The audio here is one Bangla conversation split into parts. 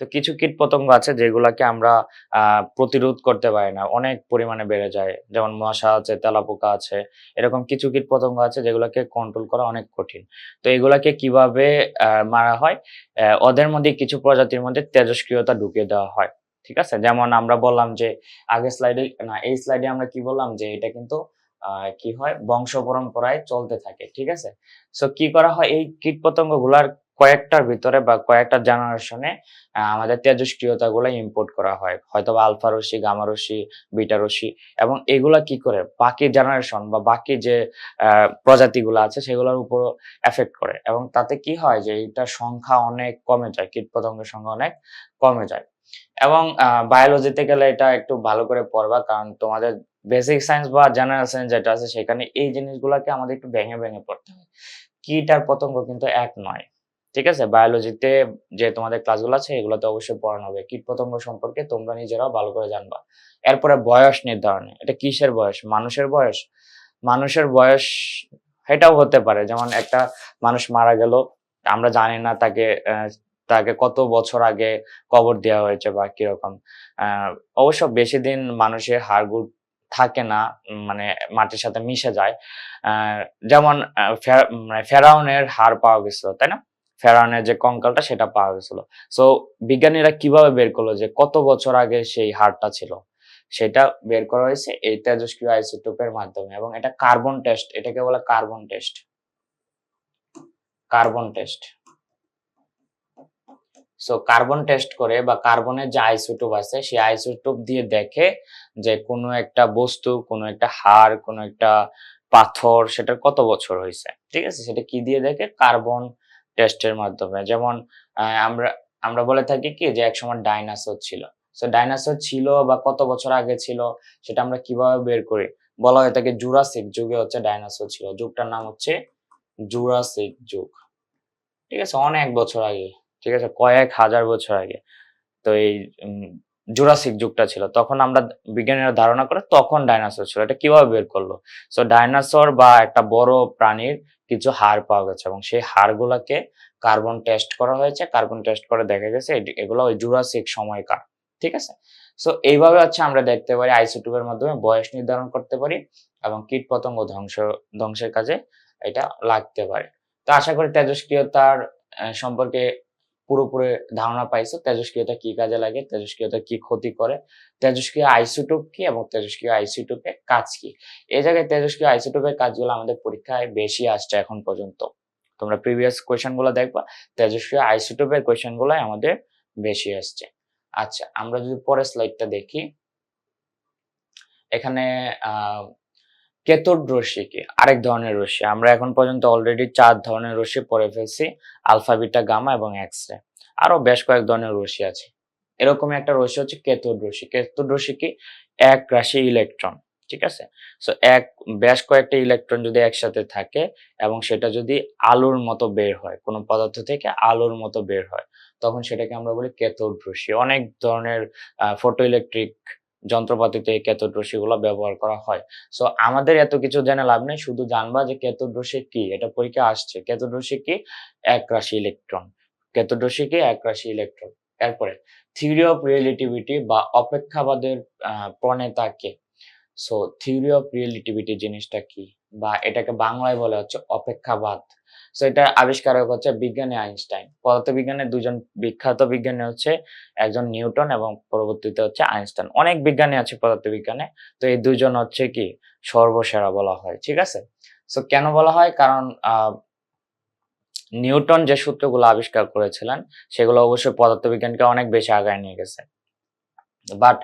তো কিছু কীট পতঙ্গ আছে যেগুলাকে আমরা প্রতিরোধ করতে পারি না। অনেক পরিমাণে বেড়ে যায়। যেমন মশা আছে, তেলাপোকা আছে, এরকম কিছু কীট পতঙ্গ আছে যেগুলোকে কন্ট্রোল করা অনেক কঠিন। তো এগুলাকে কীভাবে মারা হয়? ওদের মধ্যে কিছু প্রজাতির মধ্যে তেজস্ক্রিয়তা ঢুকিয়ে দেওয়া হয়। ঠিক আছে? যেমন আমরা বললাম যে, আগের স্লাইডে না, এই স্লাইডে আমরা কি বললাম যে, এটা কিন্তু কি হয়? বংশ পরম্পরায় চলতে থাকে। ঠিক আছে? সো কি করা হয়? এই কীট পতঙ্গগুলার কয়েকটার ভিতরে বা কয়েকটা জেনারেশনে আমাদের তেজস্ক্রিয়তা গুলো ইম্পোর্ট করা হয়। হয়তো বা আলফা রশ্মি গামা রশ্মি বিটা রশ্মি এবং এগুলা কি করে? বাকি জেনারেশন বা বাকি যে প্রজাতিগুলো আছে সেগুলোর উপর এফেক্ট করে এবং তাতে কি হয় যে এটার সংখ্যা অনেক কমে যায় কীট পতঙ্গের সংখ্যা অনেক কমে যায়। এবং বায়োলজিতে গেলে এটা একটু ভালো করে পড়বা কারণ তোমাদের বেসিক সায়েন্স বা জেনারেল সায়েন্স যেটা আছে সেখানে এই জিনিসগুলোকে আমাদের একটু ভেঙে ভেঙে পড়তে হয়। কীট আর পতঙ্গ কিন্তু এক নয়। ঠিক আছে? বায়োলজিতে যে তোমাদের ক্লাসগুলো আছে, এগুলোতে অবশ্যই পড়ানো হবে। কীট পতঙ্গ সম্পর্কে তোমরা নিজেরাও ভালো করে জানবা। এরপরে বয়স নির্ধারণে। এটা কিসের বয়স? মানুষের বয়স? মানুষের বয়স এটাও হতে পারে। যেমন একটা মানুষ মারা গেল, আমরা জানি না তাকে তাকে কত বছর আগে কবর দেওয়া হয়েছে বা কীরকম। অবশ্য বেশি দিন মানুষের হাড়গুড় থাকে না মানে মাটির সাথে মিশে যায়। যেমন মানে ফেরাউনের হাড় পাওয়া গেছিল, তাই না? ফেরাউনের যে কঙ্কালটা সেটা পাওয়া গেছিল। সো বিজ্ঞানীরা কীভাবে বের করল যে কত বছর আগে সেই হারটা ছিল? সেটা বের করা হয়েছে এই তেজস্ক্রিয় আইসোটোপের মাধ্যমে এবং এটা কার্বন টেস্ট, এটাকে বলে carbon test. Carbon test. So carbon test করে বা কার্বনের যে আইসোটোপ আছে, সেই আইসোটোপ দিয়ে দেখে যে কোনো একটা বস্তু, কোনো একটা হাড়, কোনো একটা পাথর, সেটার কত বছর হয়েছে? ঠিক আছে? সেটা কি দিয়ে দেখে? কার্বন টেস্টের মাধ্যমে। যেমন আমরা আমরা বলে থাকি কি যে একসময় ডাইনাসর ছিল। সো ডাইনাসর ছিল বা কত বছর আগে ছিল সেটা আমরা কীভাবে বের করি? বলা হয় থাকে জুরাসিক যুগে হচ্ছে ডাইনাসর ছিল। যুগটার নাম হচ্ছে জুরাসিক যুগ। ঠিক আছে? অনেক বছর আগে। ঠিক আছে? কয়েক হাজার বছর আগে। তো এই জুরাসিক যুগটা ছিল। তখন আমরা বিজ্ঞানীরা ধারণা করে তখন ডাইনোসর ছিল। এটা কীভাবে বের করল? সো ডাইনোসর বা একটা বড় প্রাণীর কিছু হার পাওয়া গেছে এবং সেই হাড়গুলোকে কার্বন টেস্ট করা হয়েছে। কার্বন টেস্ট করে দেখা গেছে এগুলো ওই জুরাসিক সময়কার, ঠিক আছে? সো এইভাবে হচ্ছে আমরা দেখতে পারি আইসোটোপের মাধ্যমে বয়স নির্ধারণ করতে পারি এবং কীট পতঙ্গ ধ্বংস, ধ্বংসের কাজে এটা লাগতে পারে। তো আশা করি তেজস্ক্রিয়তার সম্পর্কে পুরোপুরি ধারণা পাইছো, তেজস্ক্রিয়তা কি কাজে লাগে, তেজস্ক্রিয়তা কি ক্ষতি করে, তেজস্ক্রিয় আইসোটোপ কি এবং তেজস্ক্রিয় আইসোটোপের কাজ কি? এই জায়গায় তেজস্ক্রিয় আইসোটোপের কাজগুলো আমাদের পরীক্ষায় বেশি আসছে এখন পর্যন্ত। তোমরা প্রিভিয়াস কোয়েশ্চেনগুলো দেখবা, তেজস্ক্রিয় আইসোটোপের কোয়েশ্চেন গুলাই আমাদের বেশি আসছে। আচ্ছা আমরা যদি পরের স্লাইডটা দেখি। এখানে, আহ কেতোড রশ্মি কি আরেক ধরনের রশ্মি। আমরা এখন পর্যন্ত অলরেডি চার ধরনের রশ্মি পড়ে ফেলছি, আলফা, বিটা, গামা এবং এক্স রে আরও বেশ কয়েক ধরনের রশ্মি আছে। এরকমই একটা রশ্মি হচ্ছে কেতোড রশ্মি। কেতোড রশ্মি কি? এক রাশি ইলেকট্রন ঠিক আছে? সো এক, বেশ কয়েকটা ইলেকট্রন যদি একসাথে থাকে এবং সেটা যদি আলোর মতো বের হয়, কোনো পদার্থ থেকে আলোর মতো বের হয়, তখন সেটাকে আমরা বলি কেতোড রশ্মি। অনেক ধরনের ফটো ইলেকট্রিক যন্ত্রপাতিতে কেতোড রশ্মিগুলো ব্যবহার করা হয়। সো আমাদের এত কিছু জেনে লাভ নেই, শুধু জানবা যে কেতোড রশ্মি কি? এটা পরীক্ষা আসছে। কেতোড রশ্মি কি? এক রাশি ইলেকট্রন কেতোড রশ্মি কি? এক রাশি ইলেকট্রন এরপরে থিওরি অফ রিয়েলিটিভিটি বা অপেক্ষাবাদের প্রণেতা কে? সো থিওরি অফ রিয়েলিটিভিটি জিনিসটা কি? বা এটাকে বাংলায় বলা হচ্ছে অপেক্ষাবাদ। সো এটা আবিষ্কারক হচ্ছে বিজ্ঞানী আইনস্টাইন। পদার্থবিজ্ঞানের দুজন বিখ্যাত বিজ্ঞানী হচ্ছে একজন নিউটন এবং পরবর্তীতে হচ্ছে আইনস্টাইন। অনেক বিজ্ঞানী আছে পদার্থবিজ্ঞানে। তো এই দুজন হচ্ছে কি? সর্বসেরা বলা হয়, ঠিক আছে? সো কেন বলা হয়? কারণ নিউটন যে সূত্রগুলো আবিষ্কার করেছিলেন, সেগুলো অবশ্যই পদার্থবিজ্ঞানকে অনেক বেশি আগায় নিয়ে গেছে। বাট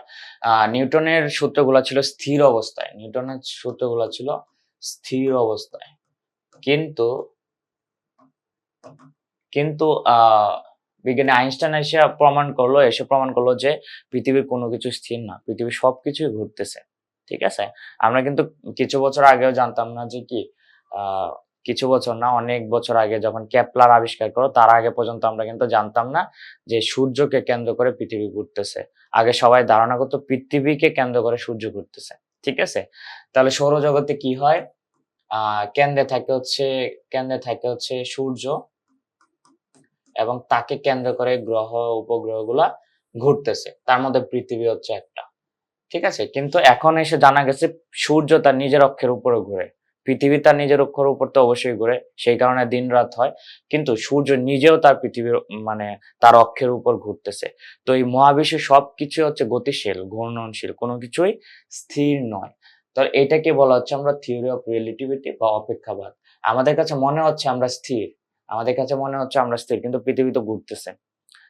নিউটনের সূত্রগুলো ছিল স্থির অবস্থায়। নিউটনের সূত্রগুলো ছিল স্থির অবস্থায়। কিন্তু কিন্তু বিজ্ঞানী আইনস্টাইন এসে প্রমাণ করল, এসে প্রমাণ করল যে পৃথিবীর কোনো কিছু স্থির না, পৃথিবীর সবকিছুই ঘুরতেছে, ঠিক আছে? আমরা কিন্তু কিছু বছর আগেও জানতাম না যে কি কিছু বছর না, অনেক বছর আগে যখন কেপলার আবিষ্কার করো তার আগে পর্যন্ত আমরা কিন্তু জানতাম না যে সূর্যকে কেন্দ্র করে পৃথিবী ঘুরতেছে। আগে সবাই ধারণা করতো পৃথিবীকে কেন্দ্র করে সূর্য ঘুরতেছে, ঠিক আছে? তাহলে সৌরজগতে কি হয়? আহ কেন্দ্রে থাকে হচ্ছে, কেন্দ্রে থাকে হচ্ছে সূর্য এবং তাকে কেন্দ্র করে গ্রহ, উপগ্রহগুলা ঘুরতেছে। তার মধ্যে পৃথিবী হচ্ছে একটা। ঠিক আছে? কিন্তু এখন এসে জানা গেছে সূর্য তার নিজের অক্ষের উপরে ঘুরে। পৃথিবী তার নিজের অক্ষর উপর তো অবশ্যই ঘুরে, সেই কারণে দিন রাত হয়। কিন্তু সূর্য নিজেও তার পৃথিবীর মানে তার অক্ষের উপর ঘুরতেছে। তো এই মহাবিশ্বে সবকিছু হচ্ছে গতিশীল, ঘূর্ণনশীল, কোনো কিছুই স্থির নয়। তো এটাকে বলা হচ্ছে আমরা থিওরি অফ রিলেটিভিটি বা অপেক্ষাবাদ। আমাদের কাছে মনে হচ্ছে আমরা স্থির। আমাদের কাছে মনে হচ্ছে আমরা স্থির, কিন্তু পৃথিবী তো ঘুরতেছে।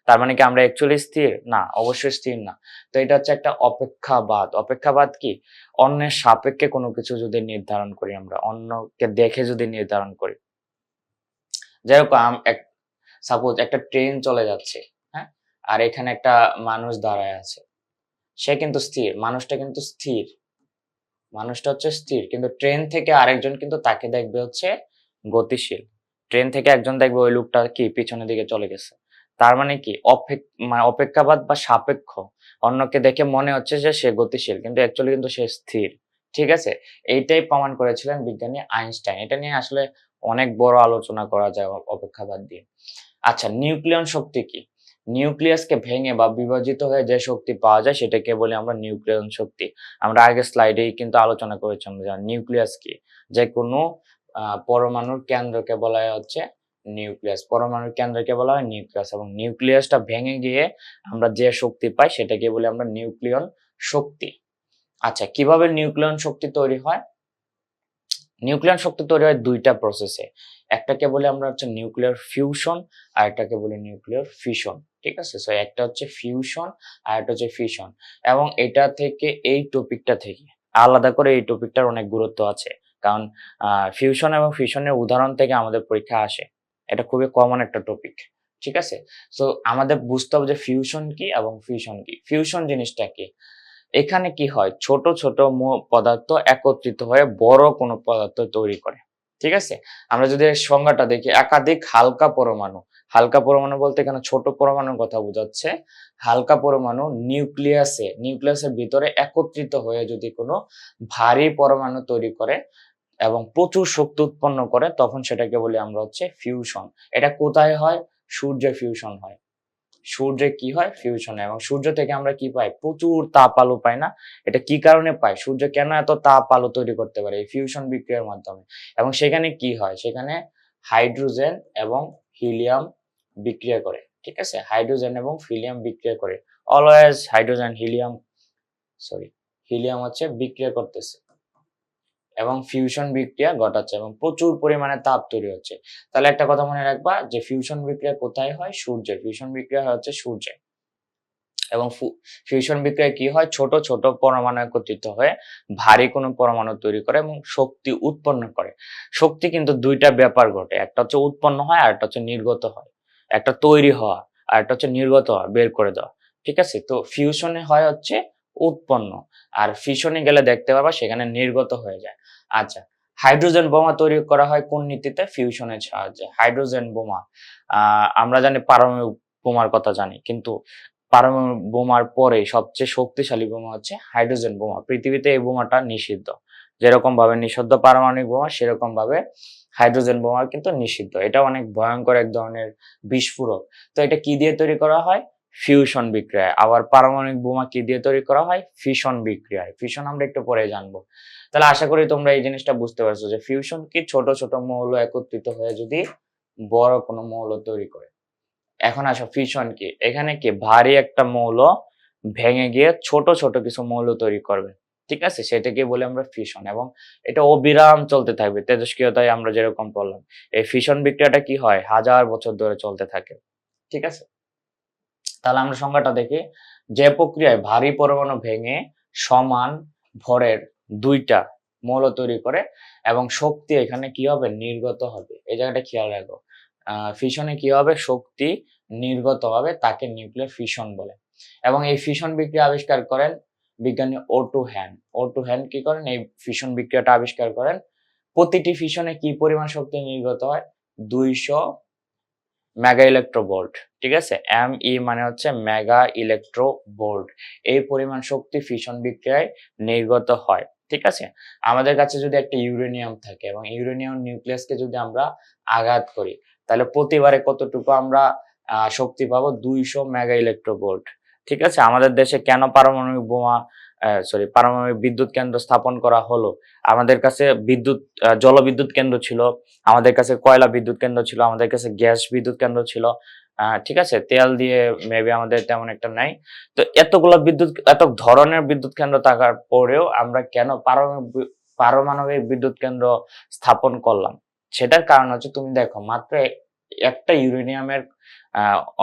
তার মানে কি আমরা অ্যাকচুয়ালি স্থির? না, অবশ্যই স্থির না। তো এটা হচ্ছে একটা অপেক্ষাবাদ। অপেক্ষাবাদ কি? অন্যের সাপেক্ষে কোনো কিছু যদি নির্ধারণ করি আমরা, অন্যকে দেখে যদি নির্ধারণ করি। যেরকম সাপোজ একটা ট্রেন চলে যাচ্ছে হ্যাঁ? আর এখানে একটা মানুষ দাঁড়ায় আছে। সে কিন্তু স্থির, মানুষটা কিন্তু স্থির। মানুষটা হচ্ছে স্থির, কিন্তু ট্রেন থেকে আরেকজন কিন্তু তাকে দেখবে হচ্ছে গতিশীল। ট্রেন থেকে একজন দেখবে ওই লোকটা কি পিছনের দিকে চলে গেছে। তার মানে কি? মানে অপেক্ষাবাদ বা সাপেক্ষ। অন্যকে দেখে মনে হচ্ছে যে সে গতিশীল, কিন্তু অ্যাকচুয়ালি কিন্তু সে স্থির। ঠিক আছে? এইটাই প্রমাণ করেছিলেন বিজ্ঞানী আইনস্টাইন। এটা নিয়ে আসলে অনেক বড় আলোচনা করা যায় অপেক্ষাবাদ দিয়ে। আচ্ছা নিউক্লিয়ন শক্তি কি? নিউক্লিয়াসকে ভেঙে বা বিভাজিত হয়ে যে শক্তি পাওয়া যায় সেটাকে বলি আমরা নিউক্লিয়ন শক্তি। আমরা আগে স্লাইডেই কিন্তু আলোচনা করেছিলাম যে নিউক্লিয়াস কি? যে কোনো পরমাণুর কেন্দ্রকে বলা হয় হচ্ছে নিউক্লিয়াস। পরমাণুর কেন্দ্রকে বলা হয় নিউক্লিয়াস এবং নিউক্লিয়াসটা ভেঙে গিয়ে আমরা যে শক্তি পাই সেটাকে বলি আমরা নিউক্লিয়ন শক্তি। আচ্ছা কীভাবে নিউক্লিয়ন শক্তি তৈরি হয়? নিউক্লিয়ন শক্তি তৈরি হয় দুইটা প্রসেসে একটাকে বলে আমরা হচ্ছে নিউক্লিয়ার ফিউশন আর একটাকে বলি নিউক্লিয়ার ফিশন ঠিক আছে? সো একটা হচ্ছে ফিউশন আর একটা হচ্ছে ফিশন এবং এটা থেকে এই টপিকটা থেকে, আলাদা করে এই টপিকটার অনেক গুরুত্ব আছে। কারণ ফিউশন এবং ফিশনের উদাহরণ থেকে আমাদের পরীক্ষা আসে। এটা খুবই কমন একটা টপিক ঠিক আছে? সো আমাদের বুঝতে হবে যে ফিউশন কি এবং ফিউশন কি। ফিউশন জিনিসটা কি? এখানে কি হয়? ছোট ছোট পদার্থ একত্রিত হয়ে বড় কোনো পদার্থ তৈরি করে, ঠিক আছে? আমরা যদি সংজ্ঞাটা দেখি, একাধিক হালকা পরমাণু। হালকা পরমাণু বলতে এখানে ছোট পরমাণুর কথা বোঝাচ্ছে? হালকা পরমাণু নিউক্লিয়াসে নিউক্লিয়াসের ভিতরে একত্রিত হয়ে যদি কোনো ভারী পরমাণু তৈরি করে এবং প্রচুর শক্তি উৎপন্ন করে, তখন সেটাকে বলি আমরা হচ্ছে ফিউশন এটা কোথায় হয়? সূর্যে ফিউশন হয়। সূর্যে কি হয়? ফিউশন এবং সূর্য থেকে আমরা কি পাই? প্রচুর তাপ আলো পাই না? এটা কি কারণে পাই? সূর্য কেন এত তাপ আলো তৈরি করতে পারে এই ফিউশন বিক্রিয়ার মাধ্যমে? এবং সেখানে কি হয়? সেখানে হাইড্রোজেন এবং হিলিয়াম বিক্রিয়া করে, ঠিক আছে? হাইড্রোজেন এবং হিলিয়াম বিক্রিয়া করে। Always hydrogen helium sorry helium হচ্ছে বিক্রিয়া করতেছে। এবং ফিউশন বিক্রিয়া ঘটাচ্ছে এবং প্রচুর পরিমাণে তাপ তৈরি হচ্ছে। তাহলে একটা কথা মনে রাখবা যে ফিউশন বিক্রিয়া কোথায় হয়? সূর্যে ফিউশন বিক্রিয়া হচ্ছে সূর্যে এবং ফিউশন বিক্রিয়া কি হয়? ছোট ছোট পরমাণু একত্রিত হয়ে ভারী কোনো পরমাণু তৈরি করে এবং শক্তি উৎপন্ন করে। শক্তি কিন্তু দুইটা ব্যাপার ঘটে। একটা হচ্ছে উৎপন্ন হয় আর একটা হচ্ছে নির্গত হয়। একটা তৈরি হওয়া আর একটা হচ্ছে নির্গত হওয়া, বের করে দেওয়া। ঠিক আছে? তো ফিউশনে হয় হচ্ছে উৎপন্ন। আর ফিউশনে গেলে দেখতে পাবা সেখানে নির্গত হয়ে যায়। আচ্ছা হাইড্রোজেন বোমা তৈরি করা হয় কোন নীতিতে? ফিউশনের সাহায্যে। হাইড্রোজেন বোমা আমরা জানি পারমাণবিক বোমার কথা জানি, কিন্তু পারমাণবিক বোমার পরে সবচেয়ে শক্তিশালী বোমা হচ্ছে হাইড্রোজেন বোমা। পৃথিবীতে এই বোমাটা নিষিদ্ধ। যেরকম ভাবে নিষিদ্ধ পারমাণবিক বোমা সেরকম ভাবে হাইড্রোজেন বোমা কিন্তু নিষিদ্ধ। এটা অনেক ভয়ঙ্কর এক ধরনের বিস্ফোরক। তো এটা কি দিয়ে তৈরি করা হয়? ফিউশন বিক্রিয়ায়। আবার পারমাণবিক বোমা কি দিয়ে তৈরি করা হয়? ফিশন বিক্রিয়ায়। ফিশন আমরা একটু পরে জানব। তাহলে আশা করি তোমরা এই জিনিসটা বুঝতে পারছ যে ফিউশন কি ছোট ছোট মৌল একত্রিত হয়ে যদি বড় কোনো মৌল তৈরি করে। এখন আসো ফিশন কি? এখানে কি ভারী একটা মৌল ভেঙে গিয়ে ছোট ছোট কিছু মৌল তৈরি করবে। ঠিক আছে? সেটাকে বলে আমরা ফিশন এবং এটা অবিরাম চলতে থাকবে। তেজস্ক্রিয়তায় আমরা যেরকম বললাম। এই ফিশন বিক্রিয়াটা কি হয়? হাজার বছর ধরে চলতে থাকে। ঠিক আছে? তাহলে আমরা সংজ্ঞাটা দেখি। যে প্রক্রিয়ায় ভারী পরমাণু ভেঙে সমান ভরের দুইটা মৌল তৈরি করে এবং শক্তি এখানে কি হবে? নির্গত হবে। এই জায়গাটা খেয়াল রাখো। ফিশনে কি হবে? শক্তি নির্গত হবে তাকে নিউক্লিয়ার ফিশন বলে। এবং এই ফিশন বিক্রিয়া আবিষ্কার করেন বিজ্ঞানী ও ওটু হ্যান ওটু হ্যান কি করেন? এই ফিশন বিক্রিয়াটা আবিষ্কার করেন। প্রতিটি ফিশনে কি পরিমাণ শক্তি নির্গত হয়? দুইশো মেগা ইলেকট্রো ভোল্ট ঠিক আছে? এম ই মানে হচ্ছে মেগা ইলেকট্রো ভোল্ট এই পরিমাণ শক্তি ফিশন বিক্রিয়ায় নির্গত হয়, ঠিক আছে? আমাদের কাছে যদি একটা ইউরেনিয়াম থাকে এবং ইউরেনিয়াম নিউক্লিয়াসকে যদি আমরা আঘাত করি, তাহলে প্রতিবারে কতটুকু আমরা শক্তি পাবো? দুইশো মেগা ইলেকট্রোভোল্ট ঠিক আছে? আমাদের দেশে কেন পারমাণবিক বোমা সরি পারমাণবিক বিদ্যুৎ কেন্দ্র স্থাপন করা হলো। আমাদের কাছে বিদ্যুৎ জলবিদ্যুৎ কেন্দ্র ছিল, আমাদের কাছে কয়লা বিদ্যুৎ কেন্দ্র ছিল, আমাদের কাছে গ্যাস বিদ্যুৎ কেন্দ্র ছিল ঠিক আছে? তেল দিয়ে মেবি আমাদের তেমন একটা নাই। তো এতগুলো বিদ্যুৎ, এত ধরনের বিদ্যুৎ কেন্দ্র থাকার পরেও আমরা কেন পারমাণবিক পারমাণবিক বিদ্যুৎ কেন্দ্র স্থাপন করলাম? সেটার কারণ হচ্ছে, তুমি দেখো, মাত্র একটা ইউরেনিয়ামের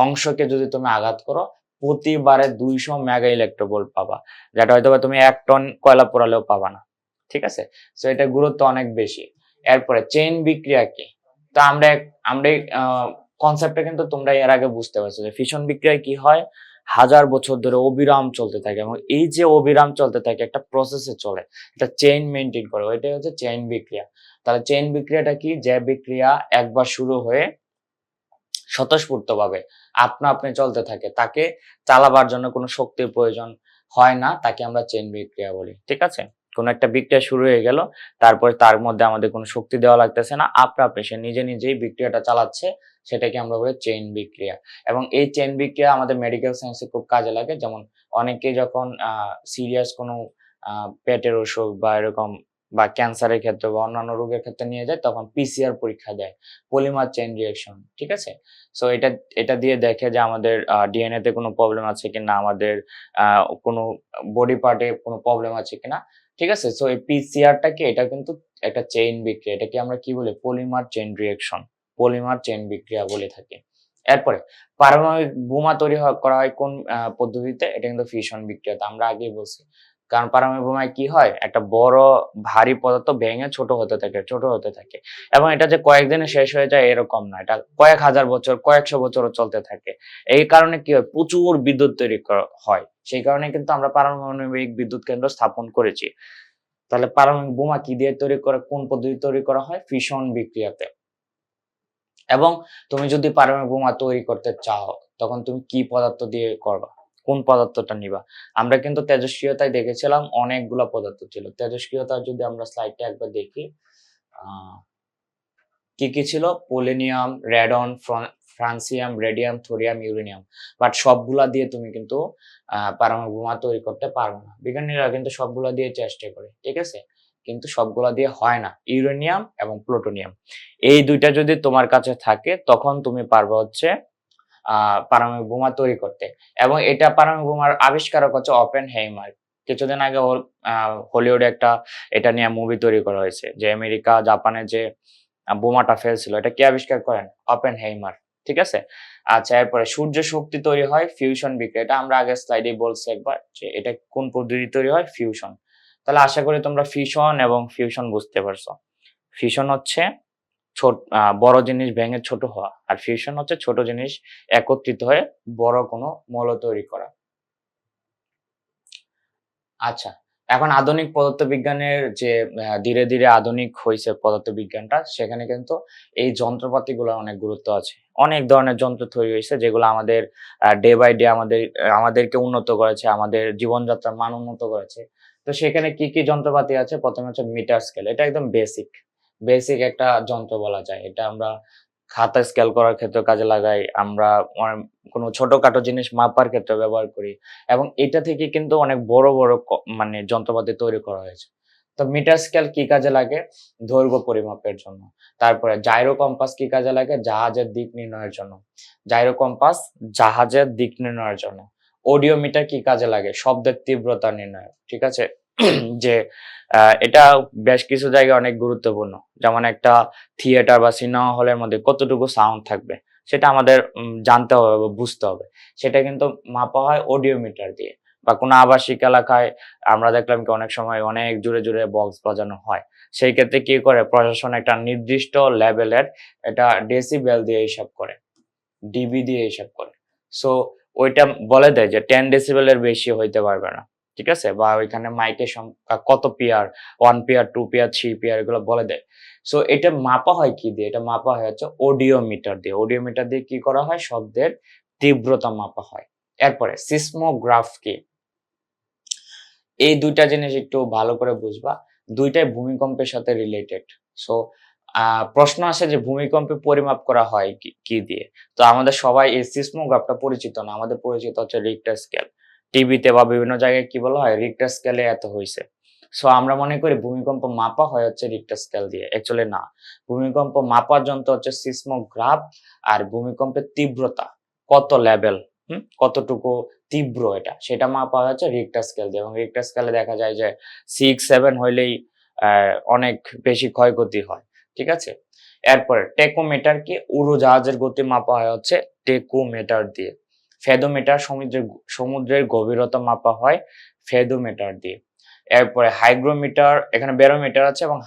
অংশকে যদি তুমি আঘাত করো প্রতিবারে দুইশো মেগা ইলেকট্রোভোল্ট পাবা। যেটা হয়তো তুমি এক টন কয়লা পোড়ালেও পাবা না। ঠিক আছে? তো এটা গুরুত্ব অনেক বেশি। এরপরে চেইন বিক্রিয়া কি? তো আমরা আমরা কনসেপ্টটা কিন্তু তোমরা এর আগে বুঝতে পারছ যে ফিশন বিক্রিয়া কি হয়? হাজার বছর ধরে অবিরাম চলতে থাকে এবং এই যে অবিরাম চলতে থাকে, একটা প্রসেসে চলে। এটা চেইন মেনটেন করে। ওইটাই হচ্ছে চেইন বিক্রিয়া। তাহলে চেইন বিক্রিয়াটা কি? যে বিক্রিয়া একবার শুরু হয়ে স্বতঃস্ফূর্তভাবে। আপনা আপনি চলতে থাকে। তাকে চালাবার জন্য কোনো শক্তির প্রয়োজন হয় না, তাকে আমরা চেন বিক্রিয়া বলি। ঠিক আছে? কোন একটা বিক্রিয়া শুরু হয়ে গেল, তারপরে তার মধ্যে আমাদের কোনো শক্তি দেওয়া লাগতেছে না। আপনা আপনি সে নিজে নিজেই বিক্রিয়াটা চালাচ্ছে, সেটাকে আমরা বলি চেইন বিক্রিয়া। এবং এই চেইন বিক্রিয়া আমাদের মেডিকেল সায়েন্সে খুব কাজে লাগে। যেমন অনেকে যখন সিরিয়াস কোনো পেটের অসুখ বা এরকম বা ক্যান্সারের ক্ষেত্রে বা অন্যান্য রোগের ক্ষেত্রে নিয়ে যায়, তখন পিসিআর পরীক্ষা দেয় পলিমার চেইন রিয়াকশন ঠিক আছে? সো এটা এটা দিয়ে দেখে যে আমাদের ডিএনএ তে কোনো প্রবলেম আছে কিনা, আমাদের কোনো বডি পার্টে কোনো প্রবলেম আছে কিনা, ঠিক আছে? সো এই পিসিআরটা কি এটা কিন্তু একটা চেইন বিক্রিয়া, এটাকে আমরা কি বলি? Polymer chain reaction polymer chain বিক্রিয়া বলে থাকি। এরপরে পারমাণবিক বোমা তৈরি করা হয় কোন পদ্ধতিতে? এটা কিন্তু ফিশন বিক্রিয়াতে আমরা আগেই বলছি। কারণ পারমাণবিক বোমায় কি হয়? একটা বড়, ভারী পদার্থ ভেঙে ছোট হতে থাকে, ছোট হতে থাকে। এবং এটা যে কয়েকদিনে শেষ হয়ে যায় এরকম না। এটা কয়েক হাজার বছর, কয়েকশো বছরও চলতে থাকে। এই কারণে কি হয়? প্রচুর বিদ্যুৎ তৈরি হয়। সেই কারণে কিন্তু আমরা পারমাণবিক বিদ্যুৎ কেন্দ্র স্থাপন করেছি। তাহলে পারমাণবিক বোমা কি দিয়ে তৈরি করা, কোন পদ্ধতি তৈরি করা হয়? ফিশন বিক্রিয়াতে। এবং তুমি যদি পারমাণবিক বোমা তৈরি করতে চাও, তখন তুমি কি পদার্থ দিয়ে করবা? কোন পদার্থটা নিবা? আমরা কিন্তু তেজস্ক্রিয়তায় দেখেছিলাম অনেকগুলা পদার্থ ছিল। তেজস্ক্রিয়তা যদি আমরা স্লাইডটা একবার দেখি কি কি ছিল? Polonium, radon francium, radium, thorium, uranium. But সবগুলা দিয়ে তুমি কিন্তু পারমাণবিক বোমা তৈরি করতে পারবে না। বিজ্ঞানীরা কিন্তু সবগুলা দিয়ে চেষ্টা করে, ঠিক আছে? কিন্তু সবগুলা দিয়ে হয় না। ইউরেনিয়াম এবং প্লুটোনিয়াম। এই দুইটা যদি তোমার কাছে থাকে, তখন তুমি পারবে হচ্ছে পারমাণবিক বোমা তৈরি করতে। এবং এটা পারমাণবিক বোমার আবিষ্কারক হচ্ছে ওপেন হেইমার কিছুদিন আগে হলিউডে একটা এটা নিয়ে মুভি তৈরি করা হয়েছে যে আমেরিকা জাপানে যে বোমাটা ফেলছিল, এটা কে আবিষ্কার করেন? ওপেন হেইমার ঠিক আছে? আচ্ছা এরপরে সূর্য শক্তি তৈরি হয় ফিউশন বিক্রিয়া। এটা আমরা আগের স্লাইডে বলছি একবার যে এটা কোন পদ্ধতি তৈরি হয়? ফিউশন তাহলে আশা করি তোমরা ফিউশন এবং ফিউশন বুঝতে পারছ। ফিউশন হচ্ছে ছোট বড় জিনিস ভেঙে ছোট হওয়া। আর ফিউশন হচ্ছে ছোট জিনিস একত্রিত হয়ে বড় কোনো মৌল তৈরি করা। আচ্ছা এখন আধুনিক পদার্থবিজ্ঞানের যে ধীরে ধীরে আধুনিক হয়েছে পদার্থবিজ্ঞানটা, সেখানে কিন্তু এই যন্ত্রপাতিগুলোর অনেক গুরুত্ব আছে। অনেক ধরনের যন্ত্র তৈরি হয়েছে যেগুলো আমাদের ডে বাই ডে আমাদের, আমাদেরকে উন্নত করেছে, আমাদের জীবনযাত্রার মান উন্নত করেছে। তো সেখানে কি কি যন্ত্রপাতি আছে? প্রথমে হচ্ছে মিটার স্কেল এটা একদম বেসিক বেসিক একটা যন্ত্র বলা যায়। এটা আমরা খাতা স্কেল করার ক্ষেত্রে কাজে লাগাই, আমরা কোনো ছোটখাটো জিনিস মাপার ক্ষেত্রে ব্যবহার করি এবং এটা থেকে কিন্তু অনেক বড় বড় মানে যন্ত্রপাতি তৈরি করা হয়েছে। তো মিটার স্কেল কি কাজে লাগে? দৈর্ঘ্য পরিমাপের জন্য। তারপরে জাইরো কম্পাস কি কাজে লাগে? জাহাজের দিক নির্ণয়ের জন্য। জাইরো কম্পাস জাহাজের দিক নির্ণয়ের জন্য। অডিও মিটার কি কাজে লাগে? শব্দের তীব্রতা নির্ণয়, ঠিক আছে? যে এটা বেশ কিছু জায়গায় অনেক গুরুত্বপূর্ণ। যেমন একটা থিয়েটার বা সিনেমা হলের মধ্যে কতটুকু সাউন্ড থাকবে, সেটা আমাদের জানতে হবে বা বুঝতে হবে। সেটা কিন্তু মাপা হয় অডিও মিটার দিয়ে বা কোনো আবাসিক এলাকায় আমরা দেখলাম কি অনেক সময় অনেক জোরে জোরে বক্স বাজানো হয়। সেই ক্ষেত্রে কি করে? প্রশাসন একটা নির্দিষ্ট লেভেলের এটা ডেসিবেল দিয়ে হিসাব করে, ডিবি দিয়ে হিসাব করে। সো, ওইটা বলে দেয় যে, টেন ডেসিবেলের বেশি হইতে পারবে না। ঠিক আছে? বা ওইখানে সংখ্যা কত পিয়ার ওয়ান পিয়ার টু পিয়ার থ্রি পিয়ার এগুলো বলে দেয়। সো এটা মাপা হয় কি দিয়ে? এটা মাপা হয় হচ্ছে অডিও মিটার দিয়ে। অডিও মিটার দিয়ে কি করা হয়? শব্দের তীব্রতা মাপা হয়। এরপরে সিসমোগ্রাফ কি এই দুইটা জিনিস একটু ভালো করে বুঝবা। দুইটাই ভূমিকম্পের সাথে রিলেটেড সো প্রশ্ন আসে যে ভূমিকম্পে পরিমাপ করা হয় কি দিয়ে? তো আমাদের সবাই এই সিসমোগ্রাফটা পরিচিত না। আমাদের পরিচিত হচ্ছে রিক্টার স্কেল টিভিতে বা বিভিন্ন জায়গায় কি বলা হয়? রিক্টার স্কেলে এত হয়েছে সো আমরা মনে করি ভূমিকম্প মাপা হয় হচ্ছে রিক্টার স্কেল দিয়ে। অ্যাকচুয়ালি না। ভূমিকম্প মাপার যন্ত্র হচ্ছে সিসমোগ্রাফ আর ভূমিকম্পের তীব্রতা। কত লেভেল কতটুকু তীব্র এটা? সেটা মাপা হচ্ছে রিক্টার স্কেল দিয়ে। এবং রিক্টার স্কেলে দেখা যায় যে সিক্স সেভেন হইলেই অনেক বেশি ক্ষয়ক্ষতি হয়। ঠিক আছে? এরপরে, টেকোমিটার কি? উড়োজাহাজের গতি মাপা হয় হচ্ছে টেকোমিটার দিয়ে। ফেদোমিটার সমুদ্রের সমুদ্রের গভীরতা মাপা হয় ফেদোমিটার দিয়ে। এরপরে হাইগ্রোমিটার, এখানে ব্যারোমিটার আছে এবং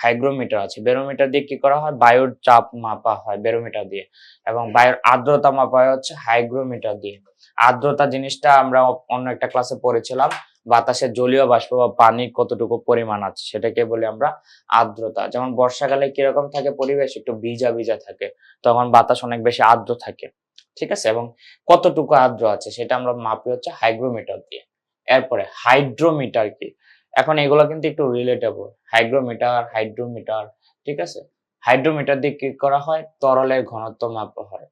হাইগ্রোমিটার আছে। ব্যারোমিটার দিয়ে কি করা হয়? বায়ুর চাপ মাপা হয় ব্যারোমিটার দিয়ে এবং বায়ুর আর্দ্রতা মাপা হয় হচ্ছে হাইগ্রোমিটার দিয়ে। আর্দ্রতা জিনিসটা আমরা অন্য একটা ক্লাসে পড়েছিলাম, বাতাসে জলীয় বাষ্প বা পানি কতটুকু পরিমাণ আছে সেটাকে বলি আমরা আর্দ্রতা। যেমন বর্ষাকালে কীরকম থাকে পরিবেশ? একটু ভিজা ভিজা থাকে, তখন বাতাস অনেক বেশি আর্দ্র থাকে। ঠিক আছে? এবং কতটুকু আর্দ্র আছে সেটা আমরা মাপি হচ্ছে হাইগ্রোমিটার দিয়ে। এরপরে হাইড্রোমিটার কি? এখন এগুলো কিন্তু একটু রিলেটেবল হাইগ্রোমিটার, হাইড্রোমিটার, ঠিক আছে? হাইড্রোমিটার দিয়ে কি করা হয়? তরলের ঘনত্ব মাপা হয়।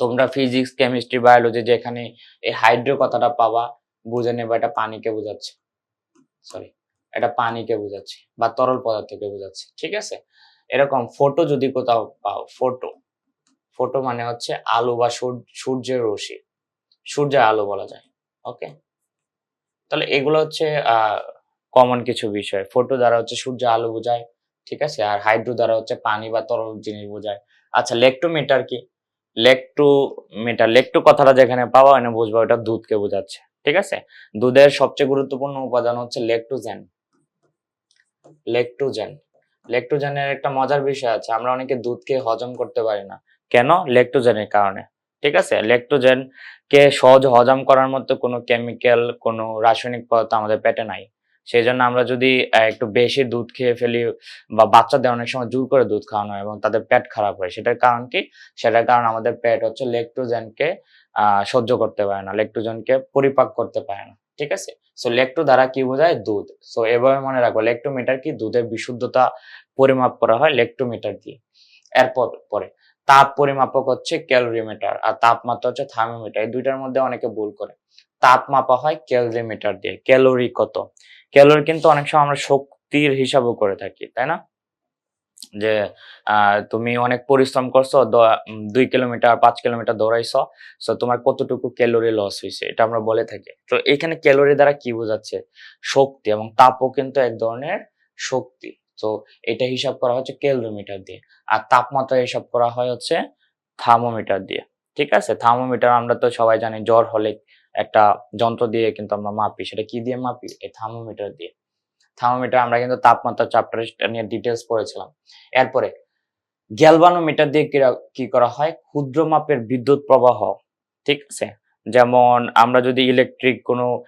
তোমরা ফিজিক্স কেমিস্ট্রি বায়োলজি যেখানে এই হাইড্রো কথাটা পাবা, বুঝে নেবা, এটা পানিকে বোঝাচ্ছে। সরি এটা পানিকে বোঝাচ্ছে বা তরল পদার্থকে বোঝাচ্ছে, ঠিক আছে? এরকম ফটো যদি কোথাও পাও ফটো ফটো মানে হচ্ছে আলো বা সূর- সূর্যের রশ্মি। সূর্যের আলো বলা যায় ওকে তাহলে এগুলো হচ্ছে কমন কিছু বিষয়। ফটো দ্বারা হচ্ছে সূর্য আলো বোঝায়, ঠিক আছে? আর হাইড্রো দ্বারা হচ্ছে পানি বা তরল জিনিস বোঝায়। আচ্ছা লেকটোমিটার কি? লেকটোমিটার লেকটো কথাটা যেখানে পাওয়া হয় না, বুঝবা ওটা দুধকে বোঝাচ্ছে, ঠিক আছে? দুধের সবচেয়ে গুরুত্বপূর্ণ উপাদান হচ্ছে লেকটোজেন লেকটোজেন লেকটোজেনের একটা মজার বিষয় আছে, আমরা অনেকে দুধকে হজম করতে পারি না। কেন? লেকটোজেনের কারণে। ঠিক আছে? লেকটোজেন কে সহজ হজম করার মতো কোনো কেমিক্যাল, কোনো রাসায়নিক পদার্থ আমাদের পেটে নাই। সেই জন্য আমরা যদি একটু বেশি দুধ খেয়ে ফেলি বা বাচ্চাদের অনেক সময় জোর করে দুধ খাওয়ানো হয় এবং তাদের পেট খারাপ হয়, সেটার কারণ কি? সেটার কারণ আমাদের পেট হচ্ছে লেকটোজেনকে সহ্য করতে পারে না লেকটোজেনকে পরিপাক করতে পারে না। ঠিক আছে? সো লেকটো দ্বারা কি বোঝায়? দুধ। সো এভাবে মনে রাখব লেকটোমিটার কি? দুধের বিশুদ্ধতা পরিমাপ করা হয় লেকটোমিটার দিয়ে। এরপর, পরে। তাপ পরিমাপক হচ্ছে ক্যালোরিমিটার আর তাপমাত্রা হচ্ছে থার্মোমিটার। এই দুইটার মধ্যে অনেকে ভুল করে। তাপ মাপা হয় ক্যালোরিমিটার দিয়ে। ক্যালোরি কত? ক্যালোরি কিন্তু অনেক সময় আমরা শক্তির হিসাবও করে থাকি, তাই না? যে তুমি অনেক পরিশ্রম করছ দুই কিলোমিটার, পাঁচ কিলোমিটার দৌড়াইছো সো তোমার কতটুকু ক্যালোরি লস হয়েছে এটা আমরা বলে থাকি। তো এখানে ক্যালোরি দ্বারা কি বোঝাচ্ছে? শক্তি এবং তাপও কিন্তু এক ধরনের শক্তি। তো এটা হিসাব করা হচ্ছে ক্যালোরিমিটার দিয়ে। আর তাপমাত্রা হিসাব করা হয় হচ্ছে থার্মোমিটার দিয়ে, ঠিক আছে? থার্মোমিটার আমরা তো সবাই জানি জ্বর হলে একটা যন্ত্র দিয়ে কিন্তু আমরা মাপি। সেটা কি দিয়ে মাপি? এই থার্মোমিটার দিয়ে। থার্মোমিটার আমরা কিন্তু তাপমাত্রা চ্যাপ্টার নিয়ে ডিটেলস পড়েছিলাম। এরপরে গ্যালভানোমিটার দিয়ে কি- করা হয়? ক্ষুদ্র মাপের বিদ্যুৎ প্রবাহ, ঠিক আছে? যেমন আমরা যদি ইলেকট্রিক কোনো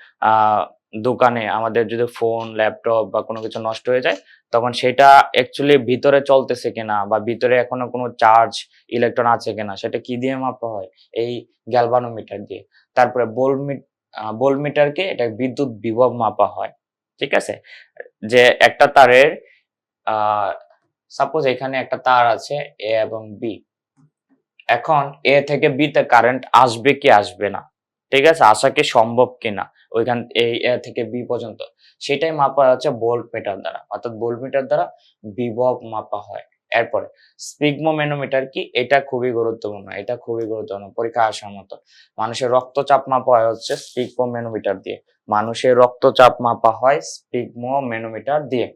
দোকানে আমাদের যদি ফোন ল্যাপটপ বা কোনো কিছু নষ্ট হয়ে যায়, তখন সেটা অ্যাকচুয়ালি ভিতরে চলতেছে কিনা বা ভিতরে এখনও কোনো চার্জ ইলেকট্রন আছে কিনা, সেটা কি দিয়ে মাপা হয়? এই গ্যালভানোমিটার দিয়ে। তারপরে বোলমিট বোলমিটারকে এটা বিদ্যুৎ বিভব মাপা হয়। ঠিক আছে? যে একটা তারের সাপোজ এখানে একটা তার আছে এ এবং বি এখন এ থেকে বি তে কারেন্ট আসবে কি আসবে না? ঠিক আছে? আসা কি সম্ভব কিনা? ওইখান, এই থেকে বি পর্যন্ত। সেটাই মাপা হচ্ছে ভোল্ট মিটার দ্বারা। অর্থাৎ ভোল্ট মিটার দ্বারা বিভব মাপা হয়। এরপরে, স্পিগমোমেনোমিটার কি? এটা খুবই গুরুত্বপূর্ণ। এটা খুবই গুরুত্বপূর্ণ পরীক্ষা আসার মতো। মানুষের রক্তচাপ মাপা হয় হচ্ছে স্পিগমোমেনোমিটার দিয়ে। মানুষের রক্তচাপ মাপা হয় স্পিগমোমেনোমিটার দিয়ে।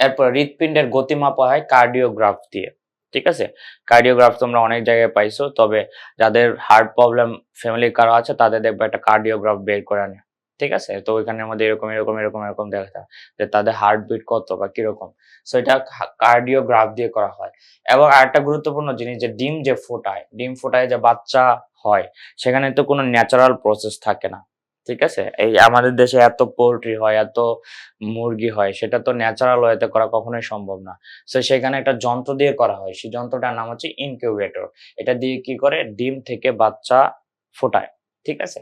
এরপর, হৃৎপিণ্ডের গতি মাপা হয় কার্ডিওগ্রাফ দিয়ে। ঠিক আছে? কার্ডিওগ্রাফ তোমরা অনেক জায়গায় পাইছো, তবে যাদের হার্ট প্রবলেম ফ্যামিলির কারও আছে, তাদের দেখবে একটা কার্ডিওগ্রাফ বের করে আনে। ঠিক আছে? তো ওইখানের মধ্যে এরকম এরকম এরকম এরকম দেখা যে তাদের হার্টবিট কত বা কীরকম। সো এটা কার্ডিওগ্রাফ দিয়ে করা হয়। এবং আরেকটা গুরুত্বপূর্ণ জিনিস যে ডিম যে ফোটায়, ডিম ফোটায় যে বাচ্চা হয়, সেখানে তো কোনো ন্যাচারাল প্রসেস থাকে না। ঠিক আছে? এই আমাদের দেশে এত পোল্ট্রি হয়, এত মুরগি হয়, সেটা তো ন্যাচারাল ওয়েতে করা কখনোই সম্ভব না। তো সেখানে একটা যন্ত্র দিয়ে করা হয়। সেই যন্ত্রটার নাম হচ্ছে ইনকিউবেটর এটা দিয়ে কি করে? ডিম থেকে বাচ্চা ফোটায়। ঠিক আছে?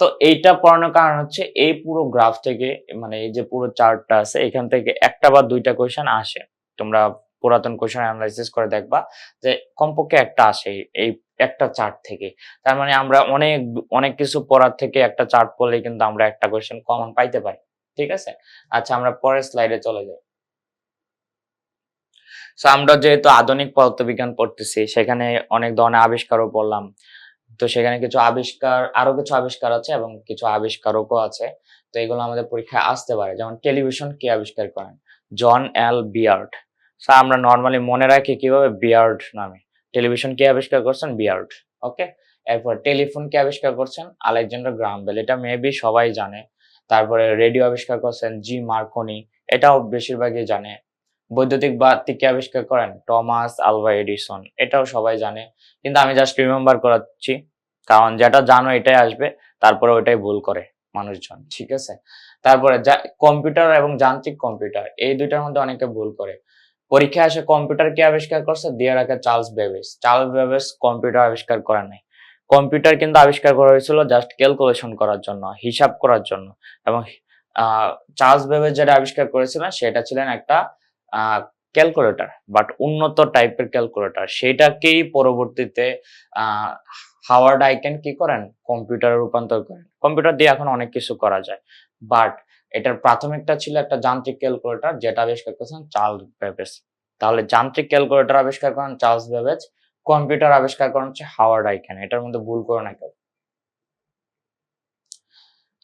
তো এইটা পড়ানোর কারণ হচ্ছে এই পুরো গ্রাফ থেকে মানে এই যে পুরো চার্টটা আছে, এখান থেকে একটা বা দুইটা কোয়েশ্চেন আসে। তোমরা পুরাতন কোয়েশ্চেন অ্যানালাইসিস করে দেখবা যে কমপক্ষে একটা আসে এই একটা চার্ট থেকে। তার মানে আমরা অনেক অনেক কিছু পড়ার থেকে একটা চার্ট পড়লে কিন্তু আমরা একটা কোয়েশ্চেন কমন পাইতে পারি। ঠিক আছে? আচ্ছা আমরা পরের স্লাইডে চলে যাই। সো আমরা যেহেতু আধুনিক পদার্থবিজ্ঞান পড়তেছি, সেখানে অনেক ধরনের আবিষ্কারও পড়লাম। তো সেখানে কিছু আবিষ্কার, আরও কিছু আবিষ্কার আছে এবং কিছু আবিষ্কারকও আছে। তো এগুলো আমাদের পরীক্ষায় আসতে পারে। যেমন টেলিভিশন কে আবিষ্কার করেন? জন এল বিয়ার্ড। আমরা নর্মালি মনে রাখি কীভাবে বিয়ার্ড নামে। টেলিভিশন কে আবিষ্কার করছেন? Baird, okay? এরপর টেলিফোন কে আবিষ্কার করছেন? আলেকজান্ডার গ্রাহাম বেল, এটা মেবি সবাই জানে। তারপরে রেডিও আবিষ্কার করছেন জি মার্কনি, এটাও বেশিরভাগই জানে। বৈদ্যুতিক বাতি কে আবিষ্কার করেন? টমাস আলভা এডিসন, এটাও সবাই জানে। কিন্তু আমি জাস্ট রিমেম্বার করাচ্ছি, কারণ যেটা জানো এটাই আসবে, তারপরে ওইটাই ভুল করে মানুষজন, ঠিক আছে? তারপরে কম্পিউটার এবং যান্ত্রিক কম্পিউটার এই দুইটার মধ্যে অনেকে ভুল করে। পরীক্ষায় আসে কম্পিউটার কে আবিষ্কার করছে? দিয়ে রাখে Charles Babbage Charles Babbage computer আবিষ্কার করেন নাই। কম্পিউটার কিন্তু আবিষ্কার করা হয়েছিল জাস্ট ক্যালকুলেশন করার জন্য, হিসাব করার জন্য। এবং চার্লস বেবেস যেটা আবিষ্কার করেছিলেন, সেটা ছিলেন একটা ক্যালকুলেটর বাট উন্নত টাইপের ক্যালকুলেটর সেটাকেই পরবর্তীতে হাওয়ার্ড আইকেন কি করেন? কম্পিউটারে রূপান্তর করেন। কম্পিউটার দিয়ে এখন অনেক কিছু করা যায়। বাট এটার প্রাথমিকটা ছিল একটা যান্ত্রিক ক্যালকুলেটর, যেটা আবিষ্কার করেছেন চার্লস বেবেজ। তাহলে যান্ত্রিক ক্যালকুলেটর আবিষ্কার করেন চার্লস বেবেজ, কম্পিউটার আবিষ্কার করেন হচ্ছে হাওয়ার্ড আইকেন। এটার মধ্যে ভুল করো না কেউ।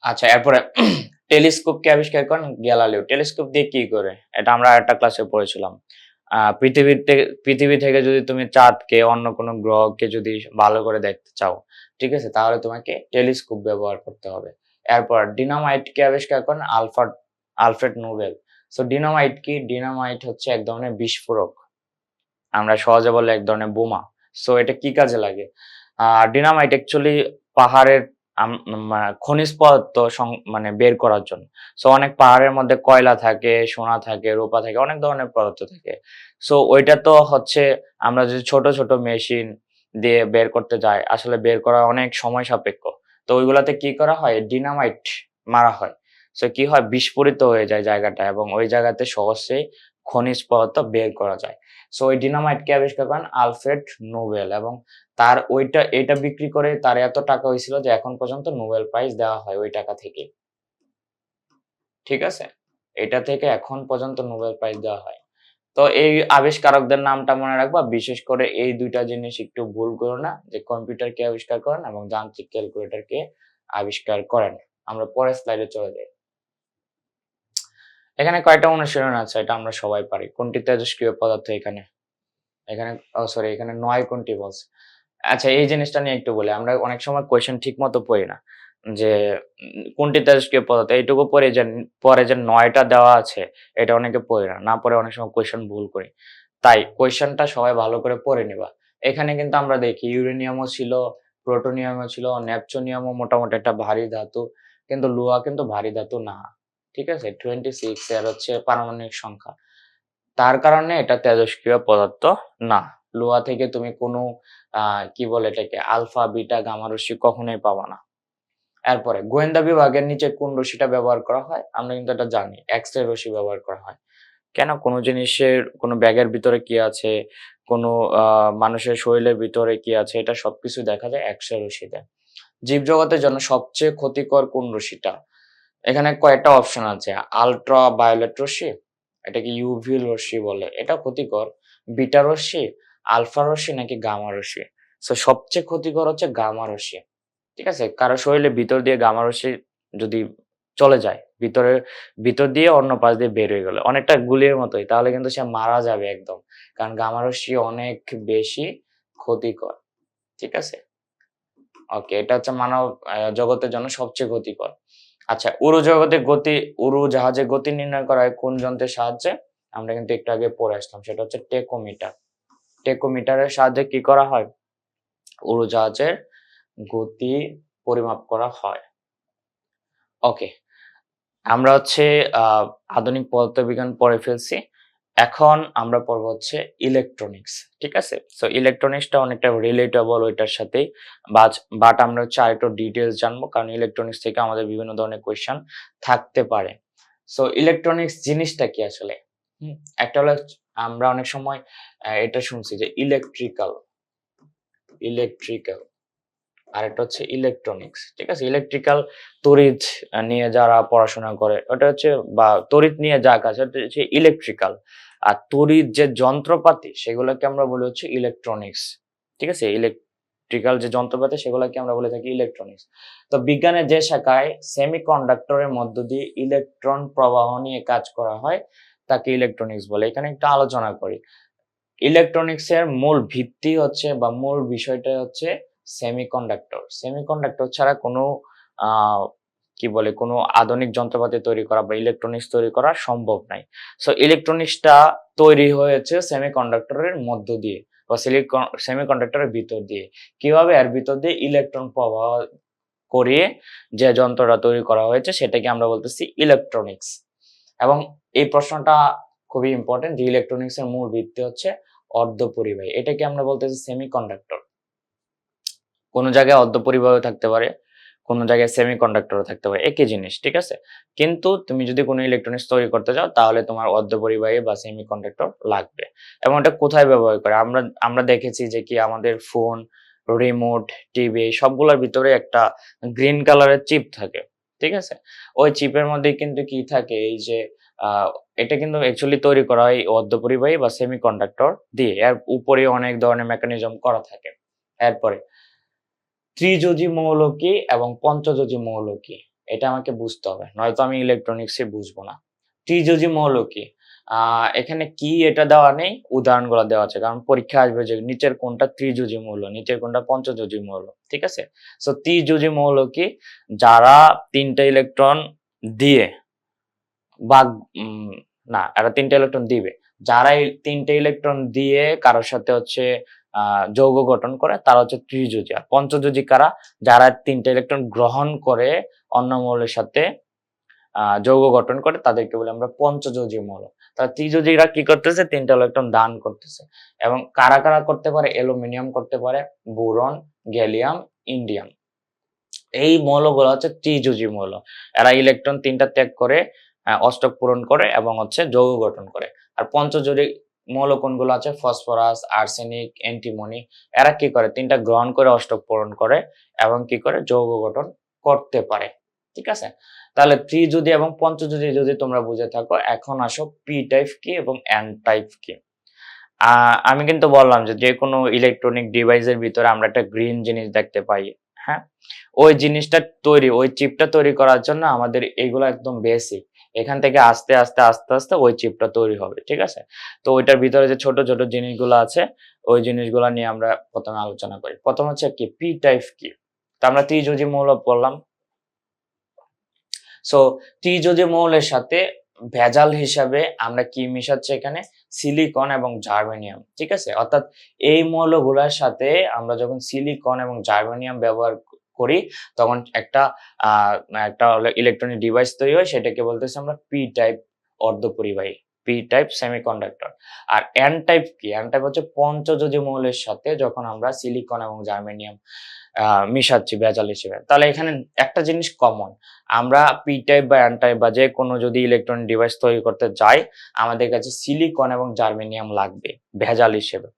আচ্ছা এরপরে টেলিস্কোপ কে আবিষ্কার করেন গ্যালালিও। টেলিস্কোপ দিয়ে কি করে? এটা আমরা একটা ক্লাসে পড়েছিলাম। পৃথিবী থেকে যদি তুমি চাঁদকে, অন্য কোনো গ্রহকে যদি ভালো করে দেখতে চাও, ঠিক আছে? তাহলে তোমাকে টেলিস্কোপ ব্যবহার করতে হবে। এরপর ডিনামাইট কে আবিষ্কার করেন Alfred, Alfred Nobel. So dynamite কি? ডিনামাইট হচ্ছে এক ধরনের বিস্ফোরক। আমরা সহজে বলে এক ধরনের বোমা। সো এটা কি কাজে লাগে? ডিনামাইট অ্যাকচুয়ালি পাহাড়ের খনিজ পদার্থ মানে বের করার জন্য। সো অনেক পাহাড়ের মধ্যে কয়লা থাকে, সোনা থাকে, রূপা থাকে, অনেক ধরনের পদার্থ থাকে। সো ওইটা তো হচ্ছে আমরা যদি ছোট ছোট মেশিন দিয়ে বের করতে যাই, আসলে বের করা অনেক সময় সাপেক্ষ। তো ওইগুলাতে কি করা হয়? ডিনামাইট মারা হয়। সো কি হয়? বিস্ফোরিত হয়ে যায় জায়গাটা এবং ওই জায়গাতে সহজেই খনিজ পদার্থ বের করা যায়। সো ওই ডিনামাইটকে আবিষ্কার করেন আলফ্রেড নোবেল এবং তার ওইটা এটা বিক্রি করে তার এত টাকা হয়েছিল যে এখন পর্যন্ত নোবেল প্রাইজ দেওয়া হয় ওই টাকা থেকে ঠিক আছে? এটা থেকে এখন পর্যন্ত নোবেল প্রাইজ দেওয়া হয়। তো এই আবিষ্কারকদের নামটা মনে রাখবা। বিশেষ করে এই দুইটা জিনিস একটু ভুল করো না, যে কম্পিউটার কে আবিষ্কার করেন এবং যান্ত্রিক ক্যালকুলেটর কে আবিষ্কার করেন। আমরা পরের স্লাইডে চলে যাই। এখানে কয়টা অনুশীলন আছে, এটা আমরা সবাই পারি। কোনটি তেজস্ক্রিয় পদার্থ এখানে? এখানে সরি এখানে নয় কোনটি বলছে? আচ্ছা এই জিনিসটা নিয়ে একটু বলি। আমরা অনেক সময় কোয়েশ্চেন ঠিক মতো পড়ি না। যে, কোনটি তেজস্ক্রিয় পদার্থ, এইটুকু পরে যে পরে যে নয়টা দেওয়া আছে, এটা অনেকে পড়ি না। না পরে অনেক সময় কোয়েশ্চেন ভুল করি। তাই কোয়েশ্চেনটা সবাই ভালো করে পড়ে নিবা। এখানে কিন্তু আমরা দেখি ইউরেনিয়ামও ছিল প্রোটোনিয়ামও ছিল নেপচুনিয়ামও মোটামুটি একটা ভারী ধাতু, কিন্তু লোহা কিন্তু ভারী ধাতু না। ঠিক আছে? টোয়েন্টি সিক্স এর হচ্ছে পারমাণবিক সংখ্যা। তার কারণে এটা তেজস্ক্রিয় পদার্থ না। লোহা থেকে তুমি কোনো কি বলে এটাকে, আলফা, বিটা, গামা, রশ্মি কখনোই পাবা না। এরপরে গোয়েন্দা বিভাগের নিচে কোন রশিটা ব্যবহার করা হয়? আমরা কিন্তু এটা জানি। এক্স রে রশ্মি ব্যবহার করা হয়। কেন? কোনো জিনিসের, কোনো ব্যাগের ভিতরে কি আছে? কোনো মানুষের শরীরের ভিতরে কি আছে? এটা সবকিছু দেখা যায় এক্স রে রশ্মিতে জীবজগতের জন্য সবচেয়ে ক্ষতিকর কোন রশিটা? এখানে কয়েকটা অপশন আছে। আলট্রা বায়োলেট রশ্মি এটাকে ইউভি রশ্মি বলে। এটা ক্ষতিকর। বিটা রশ্মি আলফা রশ্মি নাকি গামা রশ্মি সো সবচেয়ে ক্ষতিকর হচ্ছে গামা রশ্মি ঠিক আছে? কারও শরীরে ভিতর দিয়ে গামা রশ্মি যদি চলে যায়, ভিতরে, ভিতর দিয়ে অন্য পাশ দিয়ে বের হয়ে গেলে, অনেকটা গুলির মতোই, তাহলে কিন্তু সে মারা যাবে একদম। কারণ গামা রশ্মি অনেক বেশি ক্ষতিকর, ঠিক আছে? ওকে এটা হচ্ছে মানব জগতের জন্য সবচেয়ে ক্ষতিকর। আচ্ছা উড়োজগতে গতি উড়ো জাহাজে গতি নির্ণয় করা হয় কোন যন্ত্রের সাহায্যে? আমরা কিন্তু একটু আগে পড়ে আসলাম, সেটা হচ্ছে টেকোমিটার। টেকোমিটারের সাহায্যে কি করা হয়? উড়োজাহাজের গতি পরিমাপ করা হয়। ওকে আমরা হচ্ছে আধুনিক পদার্থবিজ্ঞান পড়ে ফেলছি। এখন আমরা পড়ব হচ্ছে ইলেকট্রনিক্স ঠিক আছে? সো ইলেকট্রনিক্সটা অনেকটা রিলেটেবল ওইটার সাথেই বাট আমরা হচ্ছে আরেকটু ডিটেলস জানব, কারণ ইলেকট্রনিক্স থেকে আমাদের বিভিন্ন ধরনের কোয়েশ্চেন থাকতে পারে। সো ইলেকট্রনিক্স জিনিসটা কি আসলে? একটা হলো আমরা অনেক সময় এটা শুনছি যে ইলেকট্রিক্যাল ইলেকট্রিক্যাল আরেকটা হচ্ছে ইলেকট্রনিক্স ঠিক আছে? ইলেকট্রিক্যাল তড়িৎ নিয়ে যারা পড়াশোনা করে, ওটা হচ্ছে বা তড়িৎ নিয়ে যা কাজ হচ্ছে ইলেকট্রিক্যাল আর তড়িৎ যে যন্ত্রপাতি, সেগুলোকে আমরা বলি হচ্ছে ইলেকট্রনিক্স ঠিক আছে? ইলেকট্রিক্যাল যে যন্ত্রপাতি, সেগুলোকে আমরা বলে থাকি ইলেকট্রনিক্স তো বিজ্ঞানের যে শাখায় সেমিকন্ডাক্টরের মধ্য দিয়ে ইলেকট্রন প্রবাহ নিয়ে কাজ করা হয়, তাকে ইলেকট্রনিক্স বলে। এখানে একটু আলোচনা করি। ইলেকট্রনিক্স এর মূল ভিত্তি হচ্ছে বা মূল বিষয়টা হচ্ছে সেমিকন্ডাক্টর সেমিকন্ডাক্টর ছাড়া কোনো কি বলে, কোনো আধুনিক যন্ত্রপাতি তৈরি করা বা ইলেকট্রনিক্স তৈরি করা সম্ভব নাই। সো ইলেকট্রনিক্সটা তৈরি হয়েছে সেমিকন্ডাক্টরের মধ্য দিয়ে বা সেমিকন্ডাক্টরের ভিতর দিয়ে। কীভাবে? এর ভিতর দিয়ে ইলেকট্রন প্রবাহ করিয়ে যে যন্ত্রটা তৈরি করা হয়েছে সেটাকে আমরা বলতেছি ইলেকট্রনিক্স এবং এই প্রশ্নটা খুবই ইম্পর্টেন্ট যে ইলেকট্রনিক্সের মূল ভিত্তি হচ্ছে অর্ধপরিবাহী। এটাকে আমরা বলতেছি সেমিকন্ডাক্টর কোনো জায়গায় অর্ধপরিবাহী থাকতে পারে, কোনো জায়গায় সেমিকন্ডাক্টরও থাকতে পারে, একই জিনিস, ঠিক আছে? কিন্তু তুমি যদি কোনো ইলেকট্রনিক্স তৈরি করতে চাও, তাহলে তোমার অর্ধপরিবাহী বা সেমি কন্ডাক্টর লাগবে। এবং এটা কোথায় ব্যবহার করে? আমরা আমরা দেখেছি যে কি আমাদের ফোন রিমোট টিভি সবগুলোর ভিতরে একটা গ্রিন কালারের চিপ থাকে, ঠিক আছে? ওই চিপের মধ্যে কিন্তু কি থাকে? এই যে এটা কিন্তু অ্যাকচুয়ালি তৈরি করা হয় অর্ধপরিবাহী বা সেমি কন্ডাক্টর দিয়ে। এর উপরে অনেক ধরনের মেকানিজম করা থাকে। এরপরে ত্রিযোজী মৌল কি এবং পঞ্চযোজী মৌল কি এটা আমাকে বুঝতে হবে, নয়তো আমি ইলেকট্রনিক্সে বুঝব না। ত্রিযোজী মৌল কি এখানে কি এটা দেওয়া নেই, উদাহরণগুলো দেওয়া আছে, কারণ পরীক্ষা আসবে যে নিচের কোনটা ত্রিযোজী মৌল, নিচের কোনটা পঞ্চযোজী মৌল, ঠিক আছে? সো ত্রিযোজী মৌল কি যারা তিনটা ইলেকট্রন দিয়ে বা না, এরা তিনটা ইলেকট্রন দিবে। যারা তিনটে ইলেকট্রন দিয়ে কারোর সাথে হচ্ছে যৌগ গঠন করে, তারা হচ্ছে ত্রিযোজী। আর পঞ্চযোজী কারা? যারা তিনটা ইলেকট্রন গ্রহণ করে অন্য মৌলের সাথে যৌগ গঠন করে, তাদেরকে বলে আমরা পঞ্চযোজী মৌল। তারা ত্রিযোজীরা কি করতেছে? তিনটা ইলেকট্রন দান করতেছে। এবং কারা কারা করতে পারে? অ্যালুমিনিয়াম করতে পারে, বোরন, গ্যালিয়াম, ইন্ডিয়াম। এই মৌলগুলো হচ্ছে ত্রিযোজী মৌল। এরা ইলেকট্রন তিনটা ত্যাগ করে অষ্টক পূরণ করে এবং হচ্ছে যৌগ গঠন করে। আর পঞ্চযোজী মৌল আছে, ফসফরাস, আর্সেনিক, অ্যান্টিমনি, এরা কি করে? তিনটা গ্রহণ করে অষ্টক পূরণ করে এবং কি করে? যৌগ গঠন করতে পারে। ঠিক আছে? তাহলে ত্রিযুদি এবং পঞ্চযুদি যদি তোমরা বুঝে থাকো, এখন আসো পি টাইপ কি এবং এন টাইপ কি? আমি কিন্তু বললাম যে যে কোনো ইলেকট্রনিক ডিভাইসের ভিতরে আমরা একটা গ্রিন জিনিস দেখতে পাই হ্যাঁ? ওই জিনিসটা তৈরি, ওই চিপটা তৈরি করার জন্য আমাদের এগুলো একদম বেসিক এখান থেকে আস্তে আস্তে আস্তে আস্তে ওই চিপটা তৈরি হবে, ঠিক আছে? তো ওইটার ভিতরে যে ছোট ছোট জিনিসগুলো আছে, ওই জিনিসগুলো নিয়ে আমরা প্রথমে আলোচনা করি। প্রথম হচ্ছে কি? পি টাইপ কি? তো আমরা ত্রিযোজী মৌল বললাম সো ত্রিযোজী মৌলের সাথে ভেজাল হিসাবে আমরা কি মিশাচ্ছি এখানে? সিলিকন এবং জার্মেনিয়াম ঠিক আছে? অর্থাৎ এই মৌলগুলোর সাথে আমরা যখন সিলিকন এবং জার্মেনিয়াম ব্যবহার করি, তখন একটা একটা ইলেকট্রনিক ডিভাইস তৈরি হয়, সেটাকে বলতেছি আমরা পি টাইপ অর্ধপরিবাহী পি টাইপ সেমিকন্ডাক্টর আর এন টাইপ কি? এন টাইপ হচ্ছে পঞ্চযোজী মৌলের সাথে যখন আমরা সিলিকন এবং জার্মেনিয়াম মিশাচ্ছি, ভেজাল হিসেবে। তাহলে এখানে একটা জিনিস কমন আমরা পি টাইপ বা এন টাইপ বা যে কোনো যদি ইলেকট্রনিক ডিভাইস তৈরি করতে যাই আমাদের কাছে সিলিকন এবং জার্মেনিয়াম লাগবে, ভেজাল হিসেবে।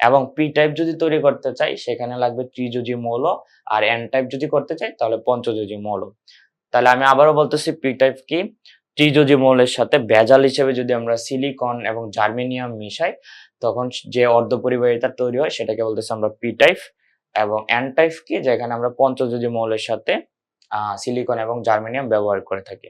এবং পি টাইপ যদি তৈরি করতে চাই, সেখানে লাগবে ত্রিযোজী মৌল আর এন টাইপ যদি করতে চাই, তাহলে পঞ্চযোজী মৌল। তাহলে আমি আবারও বলতেছি পি টাইপ কি? ত্রিযোজী মৌলের সাথে ভেজাল হিসেবে যদি আমরা সিলিকন এবং জার্মেনিয়াম মিশাই, তখন যে অর্ধপরিবাহিতা তৈরি হয়, সেটাকে বলতেছি আমরা পি টাইপ এবং এন টাইপ কি? যেখানে আমরা পঞ্চযোজী মৌলের সাথে সিলিকন এবং জার্মেনিয়াম ব্যবহার করে থাকি।